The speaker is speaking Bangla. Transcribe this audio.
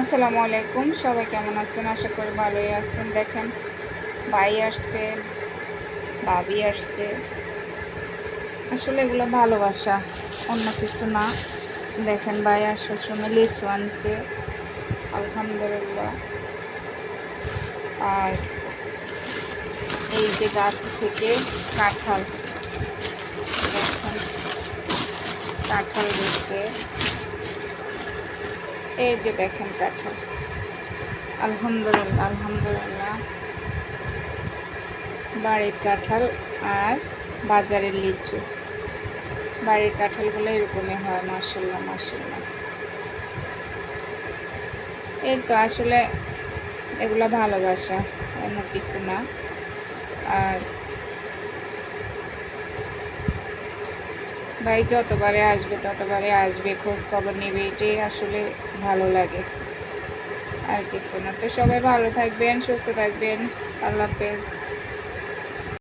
আসসালামু আলাইকুম। সবাই কেমন আছেন? আশা করি ভালোই আছেন। দেখেন, ভাই আসছে, ভাবি আসছে। আসলে এগুলো ভালোবাসা, অন্য কিছু না। দেখেন, ভাই আসার সময় লিচু আনছে। আলহামদুলিল্লাহ। আর এই যে গাছ থেকে কাঁঠাল। দেখেন, কাঁঠাল দিচ্ছে। এই যে দেখেন কাঁঠাল আলহামদুলিল্লাহ আলহামদুলিল্লাহ। বাড়ির কাঁঠাল আর বাজারের লিচু। বাড়ির কাঁঠালগুলো এরকমই হয় মার্শাল্লাহ মার্শাল্লাহ এই তো আসলে এগুলো ভালোবাসা, অন্য কিছু না। আর ভাই, যতবারে আসবে, ততবারে আসবে। খোঁজ খবর নেবে, এটাই আসলে ভালো লাগে। আর কিছু না। তো সবাই ভালো থাকবেন, সুস্থ থাকবেন। আল্লাহ হাফেজ।